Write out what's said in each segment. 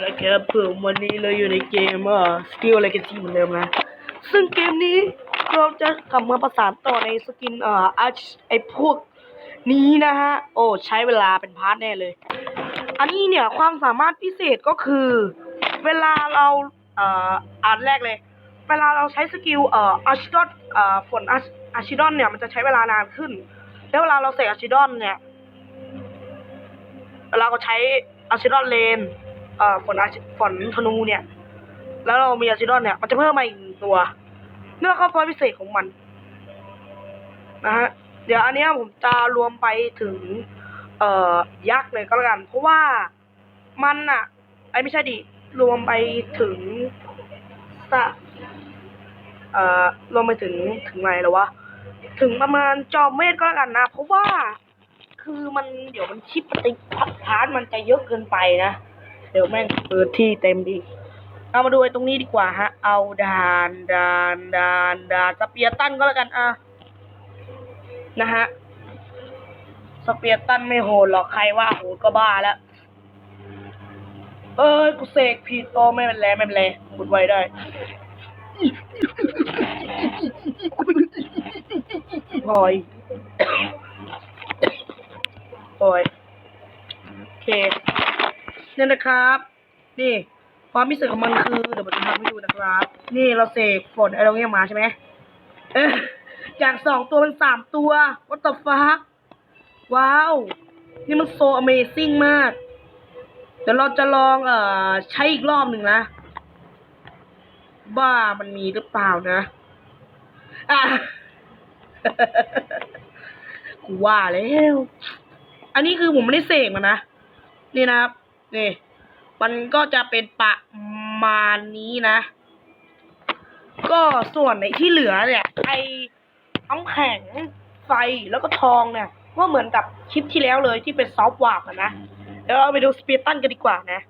แล้วครับผมวันนี้เราอยู่ในเกมเอ่อสกิลอะไรกันที่เหมือนเดิมนะ ซึ่งเกมนี้เราจะกลับมาประสานต่อในสกินเอ่ออาไอพวกนี้นะฮะ โอ้ใช้เวลาเป็นพาร์ทแน่เลย อันนี้เนี่ยความสามารถพิเศษก็คือ เวลาเราเอ่ออ่านแรกเลย เวลาเราใช้สกิลเอ่ออาชิดอนเอ่อฝนอาชิดอนเนี่ยมันจะใช้เวลานานขึ้น แล้วเวลาเราเสกอาชิดอนเนี่ยเวลาเราใช้อาชิดอนเลน ฝนอาชิฝนธนูเนี่ย แล้วเรามีอาชิดอนเนี่ย มันจะเพิ่มมาอีกตัวเนื่องเข้าพอยพิเศษของมันนะฮะเดี๋ยวอันนี้ผมจะรวมไปถึง เอ่อยักษ์เลยก็แล้วกัน เพราะว่ามันอะไอ้ไม่ใช่ดิรวมไปถึงสะเอ่อรวมไปถึงถึงไหนแล้ววะถึงประมาณจอมเมฆก็แล้วกันนะ เพราะว่า คือมันเดี๋ยวมันชิปปฏิพาร์มันจะเยอะเกินไปนะ เดี๋ยวแม่งเปิดที่เต็มดี เอามาดูไอ้ตรงนี้ดีกว่าฮะ เอาดานดานดานดานสเปียร์ตันก็แล้วกันอะนะฮะสเปียร์ตันไม่โหดหรอกใครว่าโหดก็บ้าแล้วเอ้ยกูเสกผิดโอไม่เป็นไรไม่เป็นไรขุดไว้ได้พลอยโอ้ยโอเค เนี่ยนะครับ นี่ความพิเศษของมันคือเดี๋ยวผมจะทำให้ดูนะครับ นี่เราเสกฝนไอ้ตรงนี้มาใช่ไหมเออจากสองตัวเป็นสามตัว what the fuck ว้าว นี่มันโซ amazing มาก เดี๋ยวเราจะลองเอ่อใช้อีกรอบหนึ่งนะบ้ามันมีหรือเปล่านะอะกูว่าแล้ว อันนี้คือผมไม่ได้เสกมันนะ นี่นะครับ นี่มันก็จะเป็นประมาณนี้นะ ก็ส่วนในที่เหลือเนี่ย ไอ้น้ำแข็งไฟแล้วก็ทองเนี่ยก็เหมือนกับคลิปที่แล้วเลยที่เป็นซอฟต์วาร์ปนะเดี๋ยวเราไปดูสเปียร์ตันกันดีกว่านะ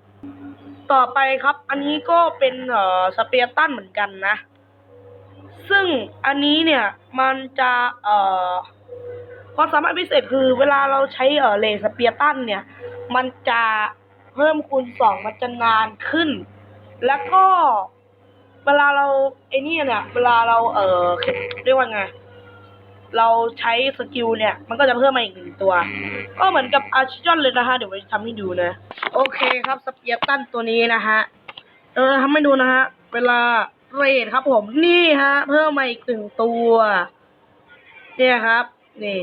ต่อไปครับ อันนี้ก็เป็นเอ่อสเปียร์ตันเหมือนกันนะ ซึ่งอันนี้เนี่ยมันจะเอ่อความสามารถพิเศษคือเวลาเราใช้เอ่อเลสเปียร์ตันเนี่ย มันจะ เพิ่มคูณสองมันจะนานขึ้น แล้วก็เวลาเราไอ้นี่เนี่ย เวลาเราเอ่อเรียกว่าไงเราใช้สกิลเนี่ย มันก็จะเพิ่มมาอีกหนึ่งตัว ก็เหมือนกับอาชิจอนเลยนะฮะ เดี๋ยวไปทำให้ดูนะ โอเคครับสเปียร์ตันตัวนี้นะฮะ เออทำให้ดูนะฮะ เวลาเรทครับผมนี่ฮะ เพิ่มมาอีกหนึ่งตัว เนี่ยครับ นี่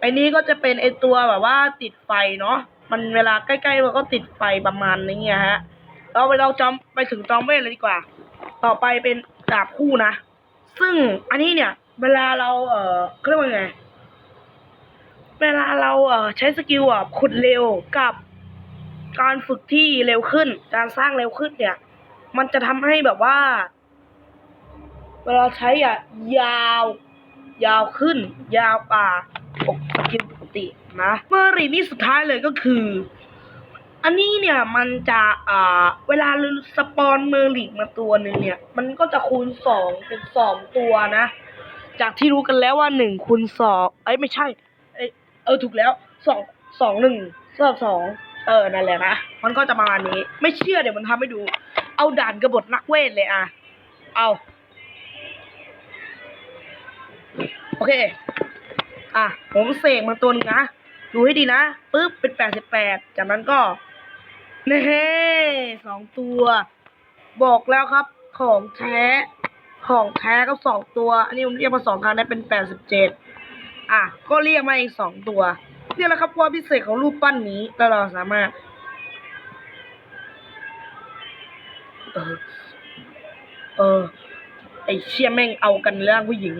ไอ้นี้ก็จะเป็นไอตัวแบบว่าติดไฟเนาะ มันเวลาใกล้ๆมันก็ติดไฟประมาณนี้ฮะเราไปเราจอมไปถึงจอมเวทเลยดีกว่า ต่อไปเป็นดาบคู่นะ ซึ่งอันนี้เนี่ย เวลาเราเอ่อเขาเรียกว่าไง เวลาเราเอ่อใช้สกิลอะขุดเร็วกับการฝึกที่เร็วขึ้น การสร้างเร็วขึ้นเนี่ย มันจะทำให้แบบว่า เวลาใช้อะยาว ยาวขึ้น ยาวกว่าปกสกิปกตินะเมอรีนี่สุดท้ายเลยก็คือ อันนี้เนี่ยมันจะอ่าเวลาสปอนเมอร์ลิกมาตัวหนึ่งเนี่ย มันก็จะคูณสองเป็นสองตัวนะ จากที่รู้กันแล้วว่าหนึ่งคูณสองเอ้ยไม่ใช่ เอ้ยเออถูกแล้วสองสองหนึ่งเท่ากับสองเออนั่นแหละนะมันก็จะประมาณนี้ ไม่เชื่อเดี๋ยวมันทำให้ดู เอาด่านกระบฏนักเวทเลยอะ เอา โอเค อะ ผมเสกมาตัวนึงนะ ดูให้ดีนะปึ๊บเป็นแปดสิบแปดจากนั้นก็เน่สองตัว บอกแล้วครับ ของแท้ ของแท้ก็สองตัว อันนี้ผมเรียกมาสองครั้งได้เป็นแปดสิบเจ็ดอะ ก็เรียกมาอีกสองตัวเนี่ยแหละครับความพิเศษของรูปปั้นนี้แล้วเราสามารถเออ เออ ไอเชี่ยแม่งเอากันเรื่องผู้หญิง